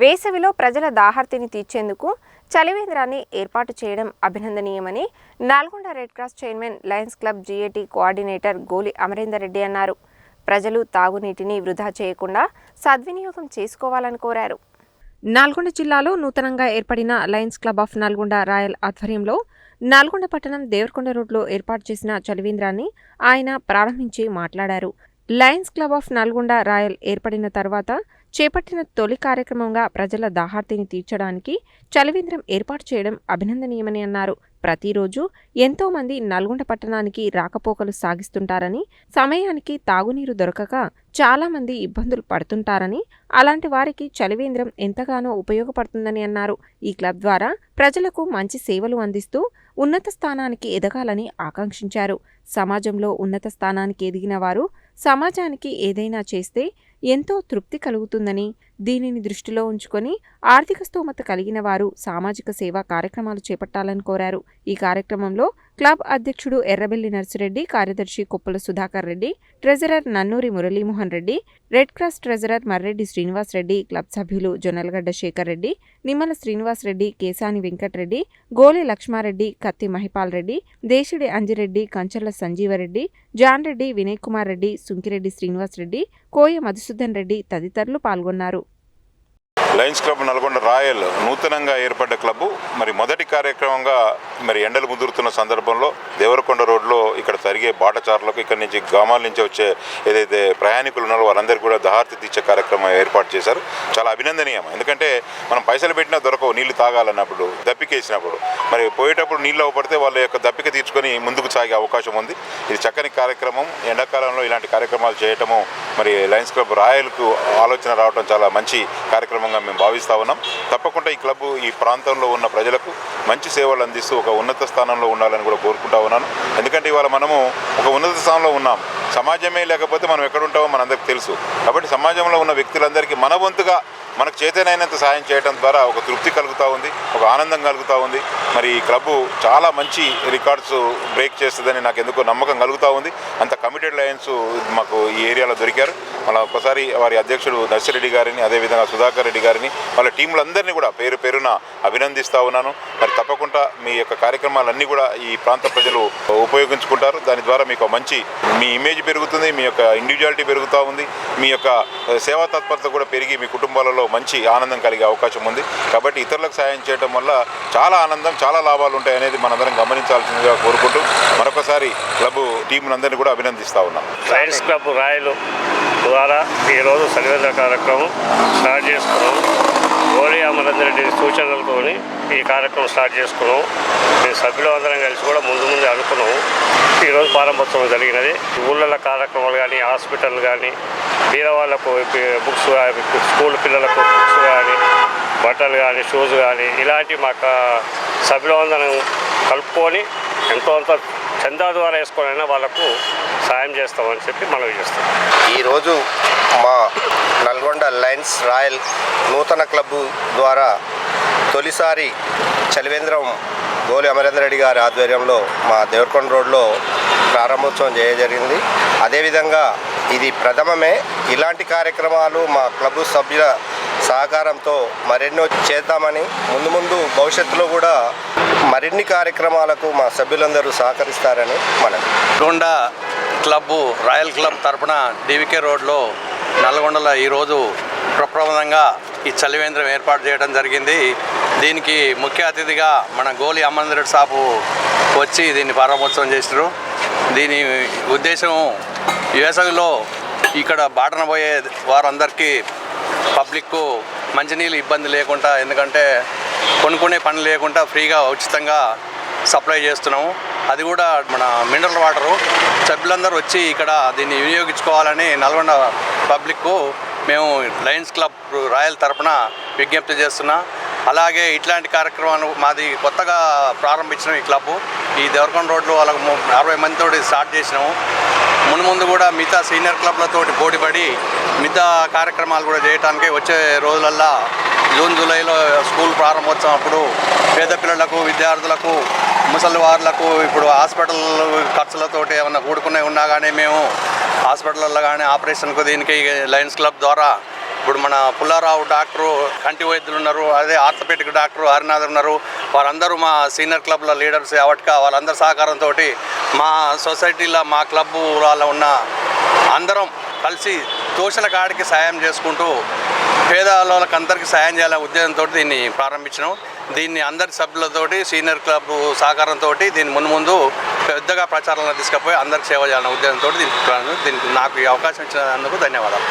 వేసవిలో ప్రజల దాహార్తిని తీర్చేందుకు చలివేంద్రాన్ని ఏర్పాటు చేయడం అభినందనీయమని Nalgonda red cross chairman lions club GAT coordinator Goli Amarender Reddy అన్నారు. ప్రజలు తాగునీటిని వృధా చేయకుండా సద్వినియోగం చేసుకోవాలని కోరారు. నల్గొండ జిల్లాలో నూతనంగా ఏర్పడిన lions club of Nalgonda royal ఆధ్వర్యంలో నల్గొండ పట్టణం దేవరకొండ రోడ్లో ఏర్పాటు చేసిన చలివేంద్రాన్ని ఆయన ప్రారంభించి మాట్లాడారు. Lions club of Nalgonda royal ఏర్పడిన తర్వాత చేపట్టిన తొలి కార్యక్రమంగా ప్రజల దాహార్తిని తీర్చడానికి చలివేంద్రం ఏర్పాటు చేయడం అభినందనీయమని అన్నారు. ప్రతిరోజు ఎంతో మంది నల్గొండ పట్టణానికి రాకపోకలు సాగిస్తుంటారని సమయానికి తాగునీరు దొరకక చాలా మంది ఇబ్బందులు పడుతుంటారని అలాంటి వారికి చలివేంద్రం ఎంతగానో ఉపయోగపడుతుందని అన్నారు. ఈ క్లబ్ ద్వారా ప్రజలకు మంచి సేవలు అందిస్తూ ఉన్నత స్థానానికి ఎదగాలని ఆకాంక్షించారు. సమాజంలో ఉన్నత స్థానానికి ఎదిగిన వారు సమాజానికి ఏదైనా చేస్తే ఎంతో తృప్తి కలుగుతుందని దీనిని దృష్టిలో ఉంచుకొని ఆర్థిక స్తోమత కలిగిన వారు సామాజిక సేవా కార్యక్రమాలు చేపట్టాలని కోరారు. ఈ కార్యక్రమంలో క్లబ్ అధ్యక్షుడు ఎర్రబెల్లి నర్సిరెడ్డి కార్యదర్శి Kuppala Sudhakar Reddy treasurer Nannuri Muralimohan Reddy red cross treasurer Marreddy Srinivas Reddy club సభ్యులు జొన్నలగడ్డ శేఖర్ రెడ్డి నిమ్మల శ్రీనివాస్ రెడ్డి కేశాని వెంకటరెడ్డి గోలి లక్ష్మారెడ్డి కత్తి మహిపాల్ రెడ్డి దేశుడి అంజిరెడ్డి కంచర్ల సంజీవరెడ్డి జాన్ రెడ్డి వినయ్ కుమార్ రెడ్డి సుంకిరెడ్డి శ్రీనివాస్ రెడ్డి కోయ మధుసూదన్ రెడ్డి తదితరులు పాల్గొన్నారు. లయన్స్ క్లబ్ నల్గొండ రాయల్ నూతనంగా ఏర్పడ్డ క్లబ్. మరి మొదటి కార్యక్రమంగా మరి ఎండలు ముదురుతున్న సందర్భంలో దేవరకొండ రోడ్లో ఇక్కడ జరిగే బాటచారులకు ఇక్కడ నుంచి గ్రామాల నుంచి వచ్చే ఏదైతే ప్రయాణికులు ఉన్నారో వారందరికీ కూడా దహార్తి తీర్చే కార్యక్రమం ఏర్పాటు చేశారు. చాలా అభినందనీయం ఎందుకంటే మనం పైసలు పెట్టినా దొరకవు నీళ్ళు తాగాలన్నప్పుడు దప్పికేసినప్పుడు మరి పోయేటప్పుడు నీళ్ళు అవపడితే వాళ్ళ యొక్క దప్పిక తీర్చుకొని ముందుకు సాగే అవకాశం ఉంది. ఇది చక్కని కార్యక్రమం. ఎండాకాలంలో ఇలాంటి కార్యక్రమాలు చేయటము మరి లయన్స్ క్లబ్ రాయల్కు ఆలోచన రావడం చాలా మంచి కార్యక్రమంగా మేము భావిస్తూ ఉన్నాం. తప్పకుండా ఈ క్లబ్ ఈ ప్రాంతంలో ఉన్న ప్రజలకు మంచి సేవలు అందిస్తూ ఒక ఉన్నత స్థానంలో ఉండాలని కూడా కోరుకుంటా ఉన్నాను. ఎందుకంటే ఇవాళ మనము ఒక ఉన్నత స్థానంలో ఉన్నాం. సమాజమే లేకపోతే మనం ఎక్కడుంటామో మనందరికీ తెలుసు. కాబట్టి సమాజంలో ఉన్న వ్యక్తులందరికీ మన వంతుగా మనకు చేతనైనంత సహాయం చేయడం ద్వారా ఒక తృప్తి కలుగుతూ ఉంది ఒక ఆనందం కలుగుతూ ఉంది. మరి ఈ క్లబ్ చాలా మంచి రికార్డ్స్ బ్రేక్ చేస్తుందని నాకు ఎందుకో నమ్మకం కలుగుతూ ఉంది. అంత లయన్స్ మాకు ఈ ఏరియాలో దొరికారు. మళ్ళీ ఒకసారి వారి అధ్యక్షుడు నర్సిరెడ్డి గారిని అదేవిధంగా సుధాకర్ రెడ్డి గారిని వాళ్ళ టీంలందరినీ కూడా పేరు పేరున అభినందిస్తూ ఉన్నాను. మరి తప్పకుండా మీ యొక్క కార్యక్రమాలన్నీ కూడా ఈ ప్రాంత ప్రజలు ఉపయోగించుకుంటారు. దాని ద్వారా మీకు మంచి మీ ఇమేజ్ పెరుగుతుంది మీ యొక్క ఇండివిజువాలిటీ పెరుగుతూ ఉంది మీ యొక్క సేవా తత్పరత కూడా పెరిగి మీ కుటుంబాలలో మంచి ఆనందం కలిగే అవకాశం ఉంది. కాబట్టి ఇతరులకు సాయం చేయడం వల్ల చాలా ఆనందం చాలా లాభాలు ఉంటాయి అనేది మనందరం గమనించాల్సిందిగా కోరుకుంటూ మరొకసారి క్లబ్ టీంలందరినీ కూడా అభినందిస్తూ ఉన్నాను లయన్స్ క్లబ్ రాయలు ద్వారా ఈరోజు సరివేద కార్యక్రమం స్టార్ట్ చేసుకున్నాం. గోలి అమరేందరెడ్డి సూచనలతో ఈ కార్యక్రమం స్టార్ట్ చేసుకున్నాం. మేము సభ్యులు అందరం కలిసి కూడా ముందు ముందు అనుకున్నాం. ఈరోజు ప్రారంభోత్సవం జరిగినది. ఊళ్ళలో కార్యక్రమాలు కానీ హాస్పిటల్ కానీ బీదవాళ్ళకు బుక్స్ స్కూల్ పిల్లలకు బుక్స్ కానీ బట్టలు కానీ షూస్ కానీ ఇలాంటి మాకు సభ్యులందరం కలుపుకొని ఎంతో అంత చందా ద్వారా వేసుకొనైనా వాళ్ళకు సాయం చేస్తామని చెప్పి మనవి చేస్తాం. ఈరోజు మా నల్గొండ లయన్స్ రాయల్ నూతన క్లబ్బు ద్వారా తొలిసారి చలివేంద్రం గోలి అమరేంద్ర రెడ్డి గారి ఆధ్వర్యంలో మా దేవరకొండ రోడ్లో ప్రారంభోత్సవం చేయ జరిగింది. అదేవిధంగా ఇది ప్రథమమే. ఇలాంటి కార్యక్రమాలు మా క్లబ్ సభ్యుల సహకారంతో మరెన్నో చేద్దామని ముందు ముందు భవిష్యత్తులో కూడా మరిన్ని కార్యక్రమాలకు మా సభ్యులందరూ సహకరిస్తారని మనం. నల్గొండ క్లబ్బు రాయల్ క్లబ్ తరపున డివికే రోడ్లో నల్గొండలో ఈరోజు ప్రప్రబంధంగా ఈ చలివేంద్రం ఏర్పాటు చేయడం జరిగింది. దీనికి ముఖ్య అతిథిగా మన గోలి అమ్మందిరెడ్డి సాపు వచ్చి దీన్ని ప్రారంభోత్సవం చేసినారు దీని ఉద్దేశం వేసవిలో ఇక్కడ బాటన పోయే వారందరికీ పబ్లిక్కు మంచినీళ్ళు ఇబ్బంది లేకుండా ఎందుకంటే కొనుక్కునే పని లేకుండా ఫ్రీగా ఉచితంగా సప్లై చేస్తున్నాము. అది కూడా మన మినరల్ వాటరు. సభ్యులందరూ వచ్చి ఇక్కడ దీన్ని వినియోగించుకోవాలని నల్గొండ పబ్లిక్కు మేము లయన్స్ క్లబ్ రాయల్ తరపున విజ్ఞప్తి చేస్తున్నా. అలాగే ఇట్లాంటి కార్యక్రమాలు మాది కొత్తగా ప్రారంభించిన ఈ క్లబ్. ఈ దేవరకొండ రోడ్లో వాళ్ళకు అరవై మందితో స్టార్ట్ చేసినాము. మును ముందు కూడా మిగతా సీనియర్ క్లబ్లతో పోటీపడి మిగతా కార్యక్రమాలు కూడా చేయడానికి వచ్చే రోజులల్లో జూన్ జూలైలో స్కూల్ ప్రారంభోత్సవం అప్పుడు పేద పిల్లలకు విద్యార్థులకు ముసలి వారులకు ఇప్పుడు హాస్పిటల్ ఖర్చులతోటి ఏమన్నా కూడుకునే ఉన్నా కానీ మేము హాస్పిటల్లో కానీ ఆపరేషన్కు దీనికి లయన్స్ క్లబ్ ద్వారా ఇప్పుడు మన పుల్లారావు డాక్టరు కంటి వైద్యులు ఉన్నారు అదే ఆర్థపేటిక్ డాక్టర్ హరినాథ్ ఉన్నారు వారందరూ మా సీనియర్ క్లబ్ల లీడర్స్ కాబట్టి వాళ్ళందరి సహకారంతో మా సొసైటీలో మా క్లబ్ వాళ్ళ ఉన్న అందరం కలిసి తోచిన కాడికి సాయం చేసుకుంటూ పేదవాళ్ళకి అందరికీ సాయం చేయాలనే ఉద్దేశంతో దీన్ని ప్రారంభించినాం. దీన్ని అందరి సభ్యులతోటి సీనియర్ క్లబ్ సహకారంతో దీన్ని ముందు ముందు పెద్దగా ప్రచారంలో తీసుకుపోయి అందరికి సేవ చేయాలనే ఉద్దేశంతో దీనికి దీనికి నాకు ఈ అవకాశం ఇచ్చినందుకు ధన్యవాదాలు.